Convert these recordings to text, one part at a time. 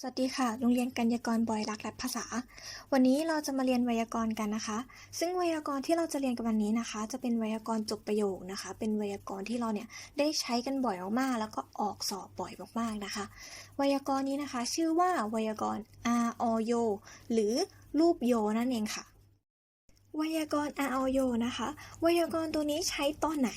สวัสดีค่ะ โรงเรียนกัญญากรบอยรักและภาษา วันนี้เราจะมาเรียนไวยากรณ์กันนะคะ ซึ่งไวยากรณ์ที่เราจะเรียนกันวันนี้นะคะ จะเป็นไวยากรณ์จบประโยคนะคะ เป็นไวยากรณ์ที่เราเนี่ยได้ใช้กันบ่อยมากๆ แล้วก็ออกสอบบ่อยมากๆนะคะ ไวยากรณ์นี้นะคะ ชื่อว่าไวยากรณ์ R O Y O หรือรูปโยนั่นเองค่ะ ไวยากรณ์ R O Y O นะคะ ไวยากรณ์ตัวนี้ใช้ตอนไหน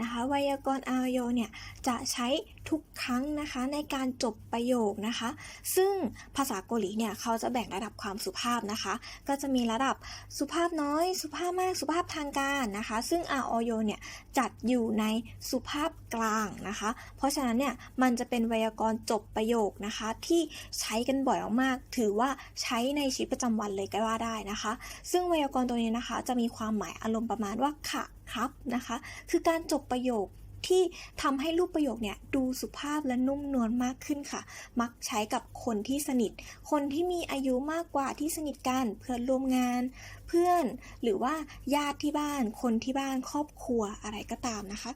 นะคะ ไวยากรณ์ R O Y O เนี่ยจะใช้ทุกครั้งนะคะในการจบประโยคนะคะ ซึ่งภาษาเกาหลีเนี่ยเขาจะแบ่งระดับความสุภาพนะคะ ก็จะมีระดับสุภาพน้อย สุภาพมากสุภาพทางการนะคะ ซึ่ง R O Y O เนี่ยจัดอยู่ในสุภาพกลางนะคะ เพราะฉะนั้นเนี่ยมันจะเป็นไวยากรณ์จบประโยคนะคะ ที่ใช้กันบ่อยมากๆถือว่าใช้ในชีวิตประจำวันเลยก็ว่าได้นะคะ ซึ่งไวยากรณ์ตัวนี้นะคะ จะมีความหมายอารมณ์ประมาณว่าค่ะครับนะคะ คือการจบประโยค ที่ทำให้รูปประโยคเนี่ยดูสุภาพและนุ่มนวลมากขึ้นค่ะ มักใช้กับคนที่สนิท คนที่มีอายุมากกว่าที่สนิทกันเพื่อนร่วมงาน เพื่อนหรือว่าญาติที่บ้าน คนที่บ้านครอบครัวอะไรก็ตามนะคะ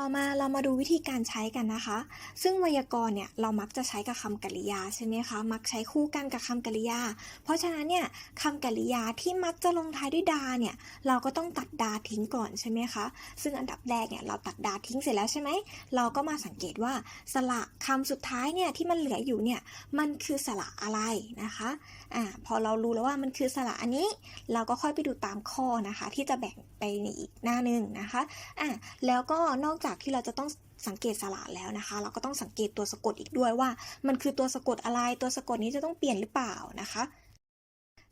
ต่อมาเรามาดูวิธีการใช้กันนะคะ ซึ่งไวยากรณ์เนี่ยเรามักจะใช้กับคำกริยาใช่ไหมคะ มักใช้คู่กันกับคำกริยา เพราะฉะนั้นเนี่ยคำกริยาที่มักจะลงท้ายด้วยดาเนี่ยเราก็ต้องตัดดาทิ้งก่อนใช่ไหมคะ ซึ่งอันดับแรกเนี่ยเราตัดดาทิ้งเสร็จแล้วใช่ไหม เราก็มาสังเกตว่าสระคำสุดท้ายเนี่ยที่มันเหลืออยู่เนี่ยมันคือสระอะไรนะคะอ่าพอเรารู้แล้วว่ามันคือสระอันนี้ เราก็ค่อยไปดูตามข้อนะคะ ที่จะแบ่งไปในอีกหน้าหนึ่งนะคะอะแล้วก็นอกจากากที่เราจะต้องสังเกตสระแล้วนะคะ เราก็ต้องสังเกตตัวสะกดอีกด้วยว่า มันคือตัวสะกดอะไร ตัวสะกดนี้จะต้องเปลี่ยนหรือเปล่านะคะ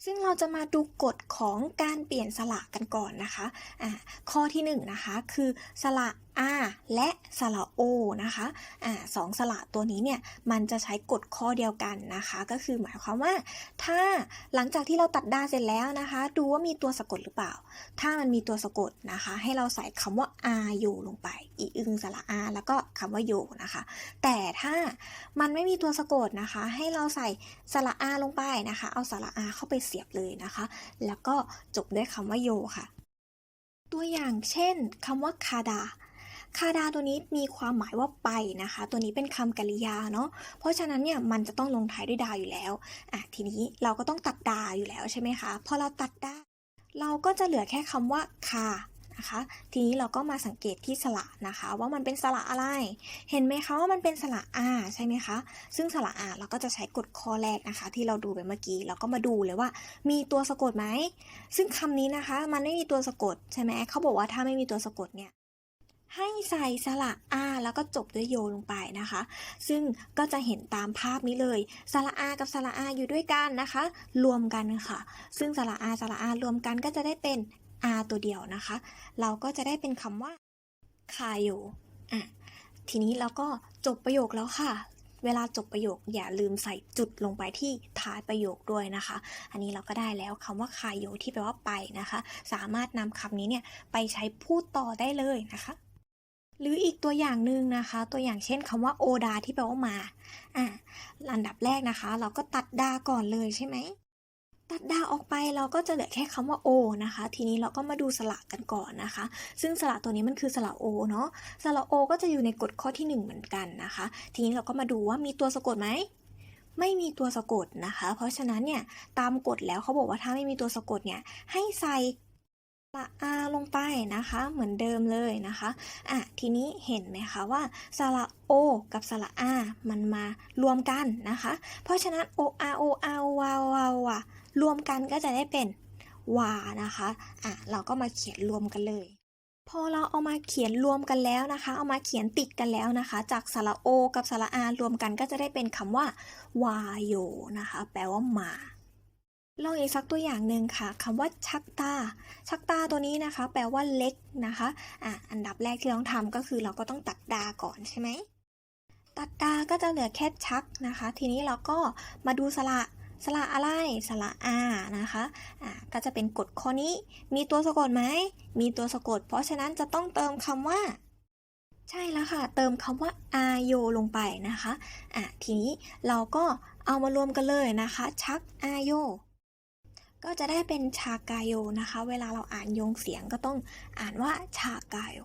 ซึ่งเราจะมาดูกฎของการเปลี่ยนสระกันก่อนนะคะอะข้อที่หนึ่งนะคะคือสระ R และสระ O นะคะอ่าสองสระตัวนี้เนี่ยมันจะใช้กฎข้อเดียวกันนะคะ ก็คือหมายความว่า ถ้าหลังจากที่เราตัดดาเสร็จแล้วนะคะ ดูว่ามีตัวสะกดหรือเปล่า ถ้ามันมีตัวสะกดนะคะ ให้เราใส่คำว่า r โยลงไป อีอึงสระ r แล้วก็คำว่าโยนะคะ แต่ถ้ามันไม่มีตัวสะกดนะคะ ให้เราใส่สระ r ลงไปนะคะ เอาสระ r เข้าไปเสียบเลยนะคะ แล้วก็จบด้วยคำว่าโยค่ะ ตัวอย่างเช่นคำว่าคาดา คาดาตัวนี้มีความหมายว่าไปนะคะ ตัวนี้เป็นคำกริยาเนาะเพราะฉะนั้นเนี่ยมันจะต้องลงท้ายด้วยดาอยู่แล้วอะทีนี้เราก็ต้องตัดดาอยู่แล้วใช่ไหมคะพอเราตัดดาเราก็จะเหลือแค่คำว่าคานะคะทีนี้เราก็มาสังเกตที่สระนะคะ ว่ามันเป็นสระอะไร เห็นไหมคะว่ามันเป็นสระอาใช่ไหมคะ ซึ่งสระอาเราก็จะใช้กฎข้อแรกนะคะ ที่เราดูไปเมื่อกี้เราก็มาดูเลยว่า มีตัวสะกดไหมซึ่งคำนี้นะคะ มันไม่มีตัวสะกดใช่ไหมเขาบอกว่าถ้าไม่มีตัวสะกดเนี่ย ให้ใส่สระอาแล้วก็จบด้วยโยลงไปนะคะ ซึ่งก็จะเห็นตามภาพนี้เลยสระอากับสระอาอยู่ด้วยกันนะคะ รวมกันค่ะ ซึ่งสระอาสระอารวมกันก็จะได้เป็น r ตัวเดียวนะคะ เราก็จะได้เป็นคำว่าคาโยอะทีนี้เราก็จบประโยคแล้วค่ะเวลาจบประโยคอย่าลืมใส่จุดลงไปที่ท้ายประโยคด้วยนะคะ อันนี้เราก็ได้แล้วคำว่าคาโยที่แปลว่าไปนะคะ สามารถนำคำนี้เนี่ยไปใช้พูดต่อได้เลยนะคะ หรืออีกตัวอย่างหนึ่งนะคะ ตัวอย่างเช่นคำว่าโอดาที่แปลว่ามาอะอันดับแรกนะคะ เราก็ตัดดาก่อนเลยใช่ไหมตัดดาออกไปเราก็จะเหลือแค่คำว่าโอนะคะ ทีนี้เราก็มาดูสระกันก่อนนะคะ ซึ่งสระตัวนี้มันคือสระโอเนาะสระโอก็จะอยู่ในกฎข้อที่หนึ่งเหมือนกันนะคะ ทีนี้เราก็มาดูว่ามีตัวสะกดไหมไม่มีตัวสะกดนะคะ เพราะฉะนั้นเนี่ยตามกฎแล้วเขาบอกว่าถ้าไม่มีตัวสะกดเนี่ยให้ใส่ สระอาลงไปนะคะเหมือนเดิมเลยนะคะอะทีนี้เห็นไหมคะว่าสระโอกับสระอามันมารวมกันนะคะ เพราะฉะนั้น o r o r w w w รวมกันก็จะได้เป็นวานะคะอะเราก็มาเขียนรวมกันเลย พอเราเอามาเขียนรวมกันแล้วนะคะ เอามาเขียนติดกันแล้วนะคะ จากสระโอกับสระอารวมกันก็จะได้เป็นคำว่าวาโยนะคะ แปลว่ามา ลองอีกสักตัวอย่างหนึ่งค่ะคำว่าชักตา ชักตาตัวนี้นะคะ แปลว่าเล็กนะคะอะอันดับแรกที่ต้องทำก็คือเราก็ต้องตัดดาก่อนใช่ไหมตัดดาก็จะเหลือแค่ชักนะคะ ทีนี้เราก็มาดูสระสระอะไรสระอานะคะอะก็จะเป็นกฎข้อนี้ มีตัวสะกดไหมมีตัวสะกด เพราะฉะนั้นจะต้องเติมคำว่า ใช่แล้วค่ะ เติมคำว่าอาโยลงไปนะคะอะทีนี้เราก็เอามารวมกันเลยนะคะ ชักอาโย ก็จะได้เป็นชากายโยนะคะ เวลาเราอ่านยงเสียงก็ต้องอ่านว่าชากายโย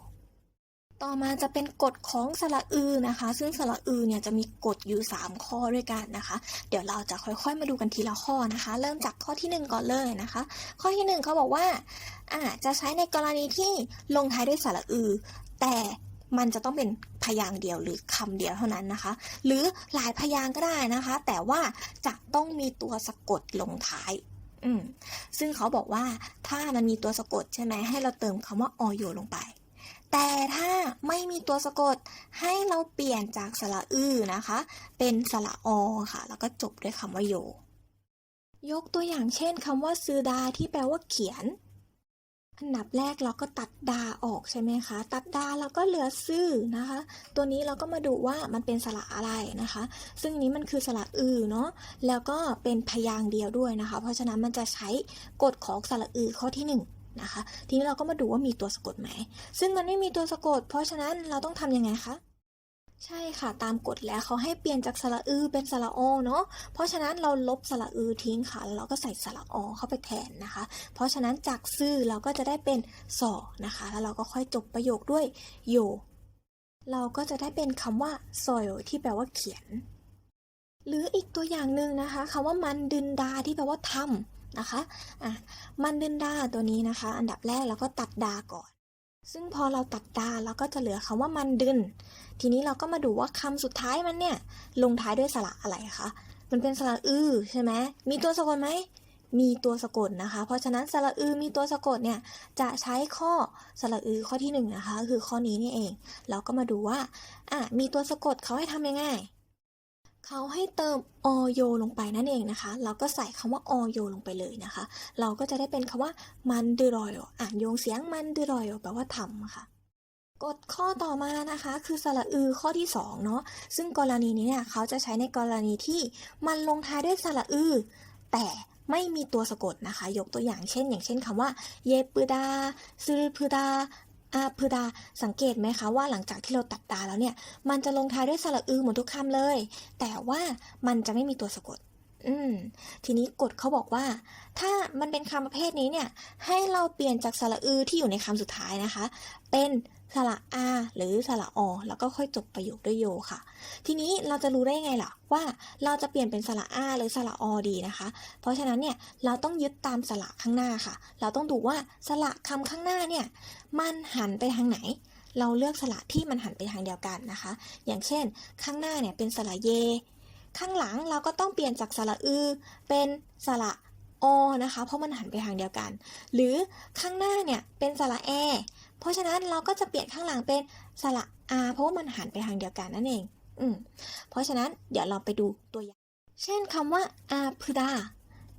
ต่อมาจะเป็นกฎของสระอือนะคะ ซึ่งสระอือเนี่ยจะมีกฎอยู่ 3 ข้อด้วยกันนะคะ เดี๋ยวเราจะค่อยๆมาดูกันทีละข้อนะคะ เริ่มจากข้อทีหนึ่1 ก่อนเลยนะคะ ข้อทีหนึ่1เขาบอกว่าอาจะใช้ในกรณีที่ลงท้ายด้วยสระอือ แต่มันจะต้องเป็นพยางค์เดียวหรือคำเดียวเท่านั้นนะคะ หรือหลายพยางค์ก็ได้นะคะ แต่ว่าจะต้องมีตัวสะกดลงท้าย อืมซึ่งเขาบอกว่าถ้ามันมีตัวสะกดใช่ไหมให้เราเติมคำว่าอโยลงไป แต่ถ้าไม่มีตัวสะกดให้เราเปลี่ยนจากสระอือนะคะ เป็นสระอค่ะ แล้วก็จบด้วยคำว่าโย ยกตัวอย่างเช่นคำว่าซือดาที่แปลว่าเขียน อันดับแรกเราก็ตัดดาออกใช่ไหมคะ ตัดดาแล้วก็เหลือซื่อนะคะ ตัวนี้เราก็มาดูว่ามันเป็นสระอะไรนะคะ ซึ่งนี้มันคือสระอือเนาะ แล้วก็เป็นพยางค์เดียวด้วยนะคะ เพราะฉะนั้นมันจะใช้กฎของสระอือข้อที่หนึ่งนะคะทีนี้เราก็มาดูว่ามีตัวสะกดไหม ซึ่งมันไม่มีตัวสะกด เพราะฉะนั้นเราต้องทำยังไงคะ ใช่ค่ะตามกฎแล้วเขาให้เปลี่ยนจากสระอือเป็นสระอเนาะเพราะฉะนั้นเราลบสระอือทิ้งค่ะแล้วเราก็ใส่สระอเข้าไปแทนนะคะ เพราะฉะนั้นจากซื่อเราก็จะได้เป็นสอนะคะ แล้วเราก็ค่อยจบประโยคด้วยโยเราก็จะได้เป็นคำว่า soil ที่แปลว่าเขียน หรืออีกตัวอย่างหนึ่งนะคะคำว่ามันดึนดาที่แปลว่าทำนะคะอะมันดึนดาตัวนี้นะคะ อันดับแรกเราก็ตัดดาก่อน ซึ่งพอเราตัดดาเราก็จะเหลือคำว่ามันดึน ทีนี้เราก็มาดูว่าคำสุดท้ายมันเนี่ย ลงท้ายด้วยสระอะไรคะ มันเป็นสระอือใช่ไหมมีตัวสะกดไหม มีตัวสะกดนะคะ เพราะฉะนั้นสระอือมีตัวสะกดเนี่ยจะใช้ข้อสระอือข้อที่หนึ่งนะคะคือข้อนี้นี่เอง เราก็มาดูว่าอะมีตัวสะกดเขาให้ทำยังไง เขาให้เติมอโยลงไปนั่นเองนะคะ เราก็ใส่คำว่าอโยลงไปเลยนะคะ เราก็จะได้เป็นคำว่ามันดือรอยอ่านโยงเสียงมันดือรอยแปลว่าทำค่ะกฎข้อต่อมานะคะคือสระอือข้อที่2เนาะซึ่งกรณีนี้เนี่ยเขาจะใช้ในกรณีที่มันลงท้ายด้วยสระอือแต่ไม่มีตัวสะกดนะคะ ยกตัวอย่างเช่น อย่างเช่นคำว่า เยปืดาซึรพืดา อาพืดาสังเกตไหมคะว่าหลังจากที่เราตัดตาแล้วเนี่ย มันจะลงท้ายด้วยสระอือหมดทุกคำเลย แต่ว่ามันจะไม่มีตัวสะกด อืม ทีนี้กฎเขาบอกว่า ถ้ามันเป็นคำประเภทนี้เนี่ย ให้เราเปลี่ยนจากสระอือที่อยู่ในคำสุดท้ายนะคะ เป็น สระอาหรือสระอแล้วก็ค่อยจบประโยคด้วยโยค่ะ ทีนี้เราจะรู้ได้ไงล่ะว่าเราจะเปลี่ยนเป็นสระอาหรือสระอดีนะคะ เพราะฉะนั้นเนี่ยเราต้องยึดตามสระข้างหน้าค่ะ เราต้องดูว่าสระคำข้างหน้าเนี่ยมันหันไปทางไหน เราเลือกสระที่มันหันไปทางเดียวกันนะคะ อย่างเช่น ข้างหน้าเนี่ยเป็นสระเย ข้างหลังเราก็ต้องเปลี่ยนจากสระอือเป็นสระอนะคะ เพราะมันหันไปทางเดียวกัน หรือข้างหน้าเนี่ยเป็นสระแอ เพราะฉะนั้นเราก็จะเปลี่ยนข้างหลังเป็นสระอาเพราะว่ามันหันไปทางเดียวกันนั่นเอง อืม เพราะฉะนั้นเดี๋ยวเราไปดูตัวอย่าง เช่นคำว่าอาพุดา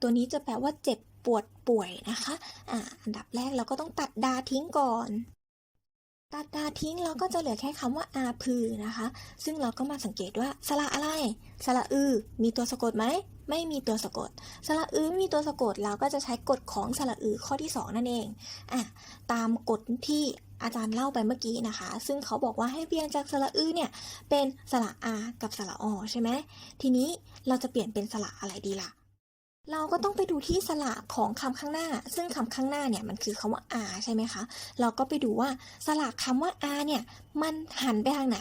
ตัวนี้จะแปลว่าเจ็บปวดป่วยนะคะ อ่า อันดับแรกเราก็ต้องตัดดาทิ้งก่อน ตัดดาทิ้งเราก็จะเหลือแค่คำว่าอาพือนะคะ ซึ่งเราก็มาสังเกตว่าสระอะไร สระอือ มีตัวสะกดไหม ไม่มีตัวสะกด สระอือไม่มีตัวสะกด เราก็จะใช้กฎของสระอือข้อที่ 2 นั่นเองอะตามกฎที่อาจารย์เล่าไปเมื่อกี้นะคะ ซึ่งเขาบอกว่าให้เปลี่ยนจากสระอือเนี่ยเป็นสระอากับสระอใช่ไหมทีนี้เราจะเปลี่ยนเป็นสระอะไรดีล่ะ เราก็ต้องไปดูที่สระของคำข้างหน้า ซึ่งคำข้างหน้าเนี่ยมันคือคำว่า r ใช่ไหมคะ เราก็ไปดูว่าสระคำว่า r เนี่ยมันหันไปทางไหน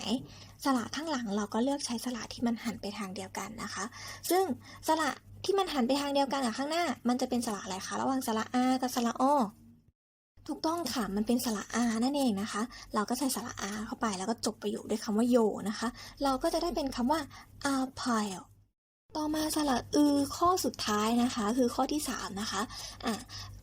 สระข้างหลังเราก็เลือกใช้สระที่มันหันไปทางเดียวกันนะคะ ซึ่งสระที่มันหันไปทางเดียวกันกับข้างหน้า มันจะเป็นสระอะไรคะ ระหว่างสระ r กับสระอถูกต้องค่ะ มันเป็นสระ r นั่นเองนะคะ เราก็ใส่สระ r เข้าไปแล้วก็จบประโยคด้วยคำว่าโยนะคะ เราก็จะได้เป็นคำว่า r pile ต่อมาสระอือข้อสุดท้ายนะคะ คือข้อที่3นะคะอะ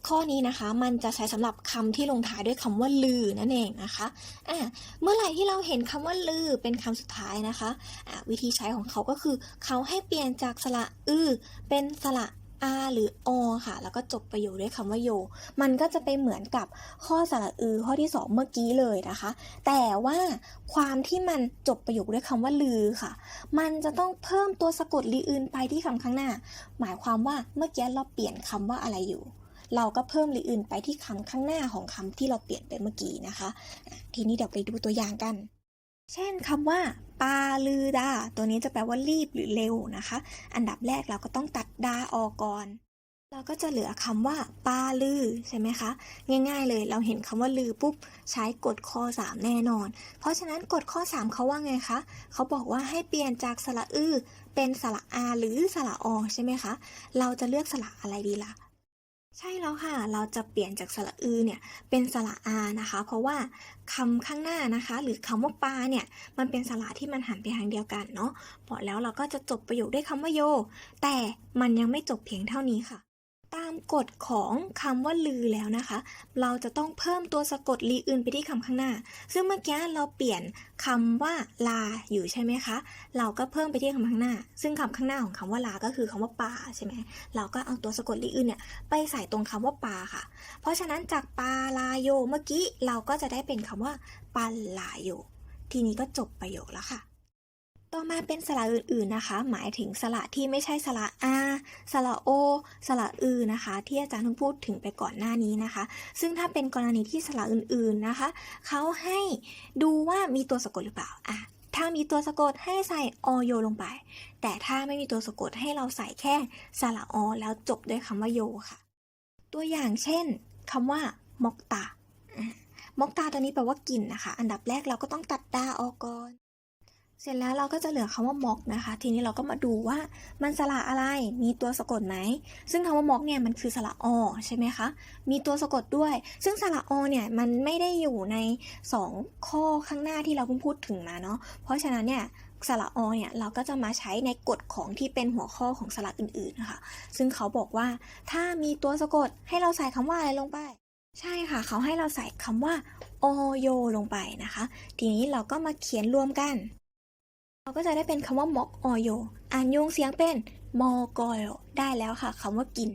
ข้อนี้นะคะมันจะใช้สำหรับคำที่ลงท้ายด้วยคำว่าลือนั่นเองนะคะอะเมื่อไหร่ที่เราเห็นคำว่าลือเป็นคำสุดท้ายนะคะอะวิธีใช้ของเขาก็คือ เขาให้เปลี่ยนจากสระอือเป็นสระ r หรืออค่ะ แล้วก็จบประโยคด้วยคำว่าโย มันก็จะไปเหมือนกับข้อสระอือข้อที่ 2 เมื่อกี้เลยนะคะ แต่ว่าความที่มันจบประโยคด้วยคำว่าลือค่ะ มันจะต้องเพิ่มตัวสะกดลีอื่นไปที่คำข้างหน้า หมายความว่าเมื่อกี้เราเปลี่ยนคำว่าอะไรอยู่ เราก็เพิ่มลีอื่นไปที่คำข้างหน้าของคำที่เราเปลี่ยนไปเมื่อกี้นะคะ ทีนี้เดี๋ยวไปดูตัวอย่างกัน เช่นคำว่าปาลือดา ตัวนี้จะแปลว่ารีบหรือเร็วนะคะ อันดับแรกเราก็ต้องตัดดาออกก่อน เราก็จะเหลือคำว่าปลาลือใช่ไหมคะ ง่ายๆเลยเราเห็นคำว่าลือปุ๊บใช้กฎข้อ 3 แน่นอน เพราะฉะนั้นกฎข้อ 3เขาว่าไงคะ เขาบอกว่าให้เปลี่ยนจากสระอือเป็นสระอาหรือสระอใช่ไหมคะ เราจะเลือกสระอะไรดีล่ะ ใช่แล้วค่ะ เราจะเปลี่ยนจากสระอือเนี่ยเป็นสระอานะคะ เพราะว่าคำข้างหน้านะคะ หรือคำว่าปลาเนี่ยมันเป็นสระที่มันหันไปทางเดียวกันเนาะพอแล้วเราก็จะจบประโยคด้วยคำว่าโย แต่มันยังไม่จบเพียงเท่านี้ค่ะ ตามกฎของคำว่าลือแล้วนะคะ เราจะต้องเพิ่มตัวสะกดลีอื่นไปที่คำข้างหน้า ซึ่งเมื่อกี้เราเปลี่ยนคำว่าลาอยู่ใช่ไหมคะ เราก็เพิ่มไปที่คำข้างหน้า ซึ่งคำข้างหน้าของคำว่าลาก็คือคำว่าปลาใช่ไหมเราก็เอาตัวสะกดลีอื่นเนี่ยไปใส่ตรงคำว่าปลาค่ะ เพราะฉะนั้นจากปาลาโยเมื่อกี้เราก็จะได้เป็นคำว่าปัลลาโยทีนี้ก็จบประโยคแล้วค่ะ ต่อมาเป็นสระอื่นๆนะคะ หมายถึงสระที่ไม่ใช่สระอาสระโอสระอือนะคะ ที่อาจารย์เพิ่งพูดถึงไปก่อนหน้านี้นะคะ ซึ่งถ้าเป็นกรณีที่สระอื่นๆนะคะเขาให้ดูว่ามีตัวสะกดหรือเปล่าอะถ้ามีตัวสะกดให้ใส่อโยลงไป แต่ถ้าไม่มีตัวสะกดให้เราใส่แค่สระอแล้วจบด้วยคำว่าโยค่ะ ตัวอย่างเช่นคำว่ามกตามกตาตัวนี้แปลว่ากลิ่นนะคะ อันดับแรกเราก็ต้องตัดดาออกก่อน เสร็จแล้วเราก็จะเหลือคำว่ามอกนะคะ ทีนี้เราก็มาดูว่ามันสระอะไร มีตัวสะกดไหม ซึ่งคำว่ามอกเนี่ยมันคือสระอใช่ไหมคะ มีตัวสะกดด้วย ซึ่งสระอเนี่ยมันไม่ได้อยู่ใน 2 ข้อข้างหน้าที่เราเพิ่งพูดถึงมาเนาะ เพราะฉะนั้นเนี่ยสระอเนี่ยเราก็จะมาใช้ในกฎของที่เป็นหัวข้อของสระอื่นๆนะคะ ซึ่งเขาบอกว่าถ้ามีตัวสะกดให้เราใส่คำว่าอะไรลงไป ใช่ค่ะ เขาให้เราใส่คำว่าโอโยลงไปนะคะ ทีนี้เราก็มาเขียนรวมกัน เราก็จะได้เป็นคำว่ามอกอโยอ่านโยงเสียงเป็นมอกอยได้แล้วค่ะคำว่ากิน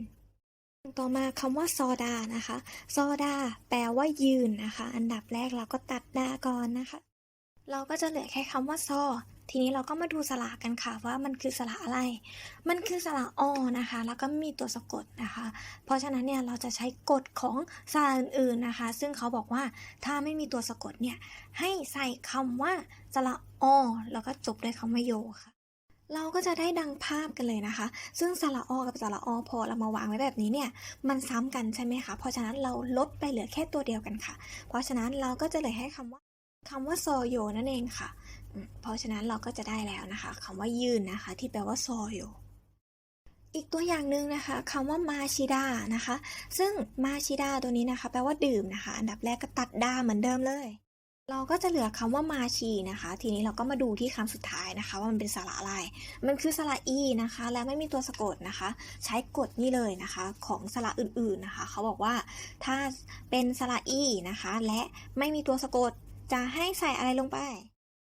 ต่อมาคำว่าโซดานะคะโซดาแปลว่ายืนนะคะ อันดับแรกเราก็ตัดดาก่อนนะคะ เราก็จะเหลือแค่คำว่าซอ ทีนี้เราก็มาดูสระกันค่ะว่ามันคือสระอะไร มันคือสระอนะคะ แล้วก็มีตัวสะกดนะคะ เพราะฉะนั้นเนี่ยเราจะใช้กฎของสระอื่นๆนะคะ ซึ่งเขาบอกว่าถ้าไม่มีตัวสะกดเนี่ยให้ใส่คำว่าสระอแล้วก็จบด้วยคำว่าโยค่ะเราก็จะได้ดังภาพกันเลยนะคะ ซึ่งสระอกับสระอพอเรามาวางไว้แบบนี้เนี่ย มันซ้ำกันใช่ไหมคะ เพราะฉะนั้นเราลดไปเหลือแค่ตัวเดียวกันค่ะ เพราะฉะนั้นเราก็จะเหลือแค่คำว่าคำว่าโซโยนั่นเองค่ะ เพราะฉะนั้นเราก็จะได้แล้วนะคะคำว่ายืนนะคะ ที่แปลว่าโซโยอีกตัวอย่างหนึ่งนะคะคำว่ามาชิดานะคะ ซึ่งมาชิดาตัวนี้นะคะ แปลว่าดื่มนะคะ อันดับแรกก็ตัดดาเหมือนเดิมเลย เราก็จะเหลือคำว่ามาชีนะคะ ทีนี้เราก็มาดูที่คำสุดท้ายนะคะ ว่ามันเป็นสระอะไร มันคือสระอีนะคะ และไม่มีตัวสะกดนะคะ ใช้กฎนี่เลยนะคะ ของสระอื่นๆนะคะ เขาบอกว่าถ้าเป็นสระอีนะคะ และไม่มีตัวสะกดจะให้ใส่อะไรลงไป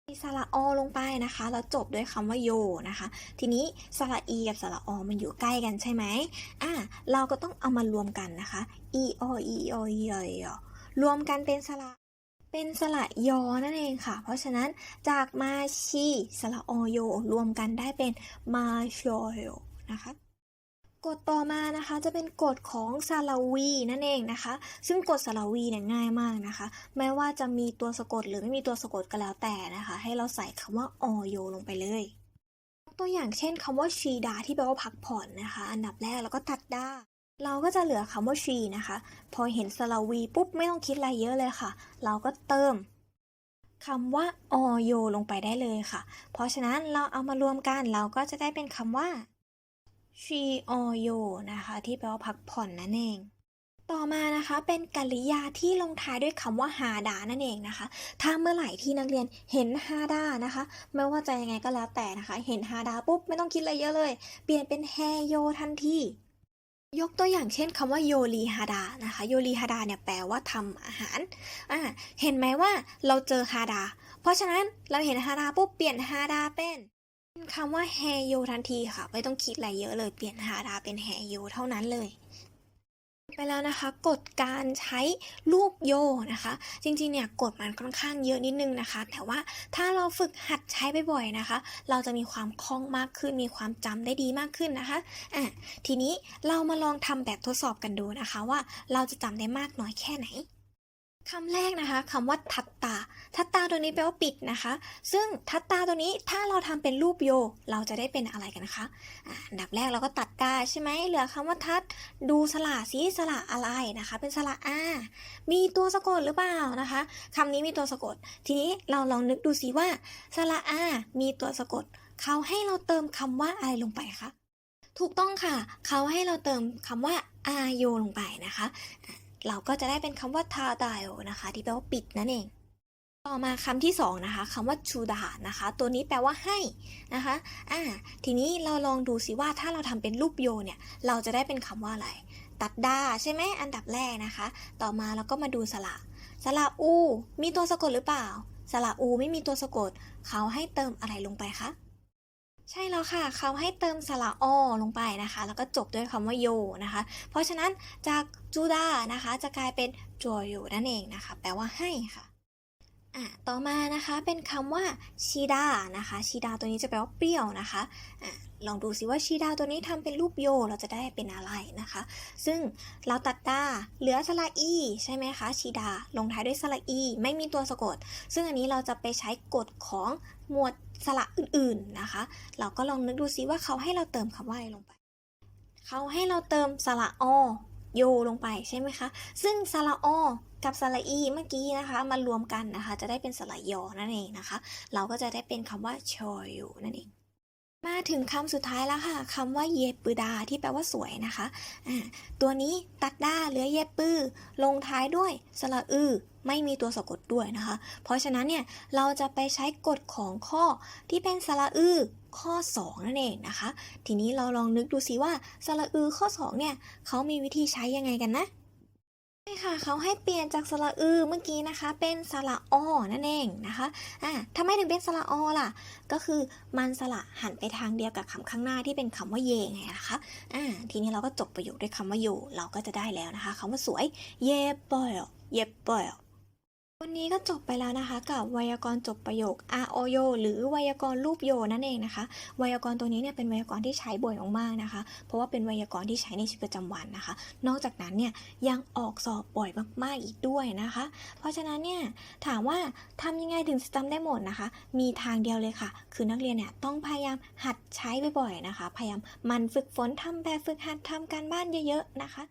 มีสระอลงไปนะคะ แล้วจบด้วยคำว่าโยนะคะ ทีนี้สระอีกับสระอมันอยู่ใกล้กันใช่ไหมอะเราก็ต้องเอามารวมกันนะคะ e o e o e o e o รวมกันเป็นสระเป็นสระยอนั่นเองค่ะ เพราะฉะนั้นจากมาชีสระอโยรวมกันได้เป็นมาชโยนะคะ กฎต่อมานะคะจะเป็นกฎของสระวีนั่นเองนะคะ ซึ่งกฎสระวีเนี่ยง่ายมากนะคะ ไม่ว่าจะมีตัวสะกดหรือไม่มีตัวสะกดก็แล้วแต่นะคะ ให้เราใส่คำว่าอโยลงไปเลย ตัวอย่างเช่นคำว่าชีดาที่แปลว่าพักผ่อนนะคะ อันดับแรกเราก็ตัดดาเราก็จะเหลือคำว่าชีนะคะ พอเห็นสระวีปุ๊บไม่ต้องคิดอะไรเยอะเลยค่ะ เราก็เติมคำว่าอโยลงไปได้เลยค่ะ เพราะฉะนั้นเราเอามารวมกันเราก็จะได้เป็นคำว่า ชีอโยนะคะ ที่แปลว่าพักผ่อนนั่นเอง ต่อมานะคะเป็นกริยาที่ลงท้ายด้วยคำว่าฮาดานั่นเองนะคะ ถ้าเมื่อไหร่ที่นักเรียนเห็นฮาดานะคะ ไม่ว่าจะยังไงก็แล้วแต่นะคะ เห็นฮาดาปุ๊บไม่ต้องคิดอะไรเยอะเลย เปลี่ยนเป็นแฮโยทันทียกตัวอย่างเช่นคำว่าโยลีฮาดานะคะโยลีฮาดาเนี่ยแปลว่าทำอาหารอ่าเห็นไหมว่าเราเจอฮาดา เพราะฉะนั้นเราเห็นฮาดาปุ๊บเปลี่ยนฮาดาเป็น คำว่าแฮโยทันทีค่ะ ไม่ต้องคิดอะไรเยอะเลยเปลี่ยนฮาดาเป็นแฮโยเท่านั้นเลยไปแล้วนะคะกฎการใช้รูปโยนะคะ จริงๆเนี่ยกฎมันค่อนข้างเยอะนิดนึงนะคะ แต่ว่าถ้าเราฝึกหัดใช้บ่อยๆนะคะ เราจะมีความคล่องมากขึ้น มีความจำได้ดีมากขึ้นนะคะอะทีนี้เรามาลองทำแบบทดสอบกันดูนะคะ ว่าเราจะจำได้มากน้อยแค่ไหน คำแรกนะคะคำว่าทัตตา ทัตตาตัวนี้แปลว่าปิดนะคะ ซึ่งทัตตาตัวนี้ถ้าเราทำเป็นรูปโย เราจะได้เป็นอะไรกันนะคะอันดับแรกเราก็ตัดกาใช่ไหมเหลือคำว่าทัดดูสระสิสระอะไรนะคะ เป็นสระอามีตัวสะกดหรือเปล่านะคะคำนี้มีตัวสะกด ทีนี้เราลองนึกดูสิว่าสระอามีตัวสะกด เขาให้เราเติมคำว่าอะไรลงไปคะถูกต้องค่ะ เขาให้เราเติมคำว่าอาโยลงไปนะคะ เราก็จะได้เป็นคำว่าทาดายโอนะคะ ที่แปลว่าปิดนั่นเอง ต่อมาคำที่สองนะคะคำว่าชูดานะคะ ตัวนี้แปลว่าให้นะคะอ่าทีนี้เราลองดูสิว่าถ้าเราทำเป็นรูปโยเนี่ย เราจะได้เป็นคำว่าอะไร ตัดดาใช่ไหมอันดับแรกนะคะ ต่อมาเราก็มาดูสระสระอู มีตัวสะกดหรือเปล่าสระอูไม่มีตัวสะกด เขาให้เติมอะไรลงไปคะ ใช่แล้วค่ะเขาให้เติมสระอลงไปนะคะ แล้วก็จบด้วยคำว่าโยนะคะ เพราะฉะนั้นจากจูดานะคะ จะกลายเป็นจวโยนั่นเองนะคะ แปลว่าให้ค่ะอะต่อมานะคะเป็นคำว่าชีดานะคะชีดาตัวนี้จะแปลว่าเปรี้ยวนะคะอะลองดูสิว่าชีดาตัวนี้ทำเป็นรูปโยเราจะได้เป็นอะไรนะคะ ซึ่งเราตัดดาเหลือสระอีใช่ไหมคะชีดาลงท้ายด้วยสระอี ไม่มีตัวสะกด ซึ่งอันนี้เราจะไปใช้กฎของหมวด สระอื่นๆนะคะ เราก็ลองนึกดูซิว่าเขาให้เราเติมคำว่าอะไรลงไป เขาให้เราเติมสระอโยลงไปใช่ไหมคะ ซึ่งสระอกับสระอีเมื่อกี้นะคะมารวมกันนะคะ จะได้เป็นสระยอนั่นเองนะคะ เราก็จะได้เป็นคำว่าชอยูนั่นเอง มาถึงคำสุดท้ายแล้วค่ะคำว่าเยปืดาที่แปลว่าสวยนะคะอ่าตัวนี้ตัดด้าเหลือเยปือลงท้ายด้วยสระอือไม่มีตัวสะกดด้วยนะคะ เพราะฉะนั้นเนี่ยเราจะไปใช้กฎของข้อที่เป็นสระอือข้อ 2 นั่นเองนะคะ ทีนี้เราลองนึกดูสิว่าสระอือข้อ 2 เนี่ยเขามีวิธีใช้ยังไงกันนะ ใช่ค่ะเขาให้เปลี่ยนจากสระอือเมื่อกี้นะคะ เป็นสระอนั่นเองนะคะอ่าทำไมถึงเป็นสระอล่ะ ก็คือมันสระหันไปทางเดียวกับคำข้างหน้าที่เป็นคำว่าเยไงนะคะอ่าทีนี้เราก็จบประโยคด้วยคำว่าอยู่ เราก็จะได้แล้วนะคะคำว่าสวยเย่เปอยเย่เปอย วันนี้ก็จบไปแล้วนะคะ กับไวยากรณ์จบประโยค r o โยหรือไวยากรณ์รูปโยนั่นเองนะคะ ไวยากรณ์ตัวนี้เนี่ยเป็นไวยากรณ์ที่ใช้บ่อยมากๆนะคะ เพราะว่าเป็นไวยากรณ์ที่ใช้ในชีวิตประจำวันนะคะ นอกจากนั้นเนี่ยยังออกสอบบ่อยมากๆอีกด้วยนะคะ เพราะฉะนั้นเนี่ยถามว่าทำยังไงถึงจำได้หมดนะคะ มีทางเดียวเลยค่ะ คือนักเรียนเนี่ยต้องพยายามหัดใช้บ่อยๆนะคะ พยายามมันฝึกฝนทำแบบฝึกหัดทำการบ้านเยอะๆนะคะ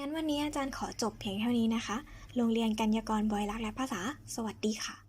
งั้นวันนี้อาจารย์ขอจบเพียงเท่านี้นะคะ โรงเรียนกัญญากรบอยรักและภาษา สวัสดีค่ะ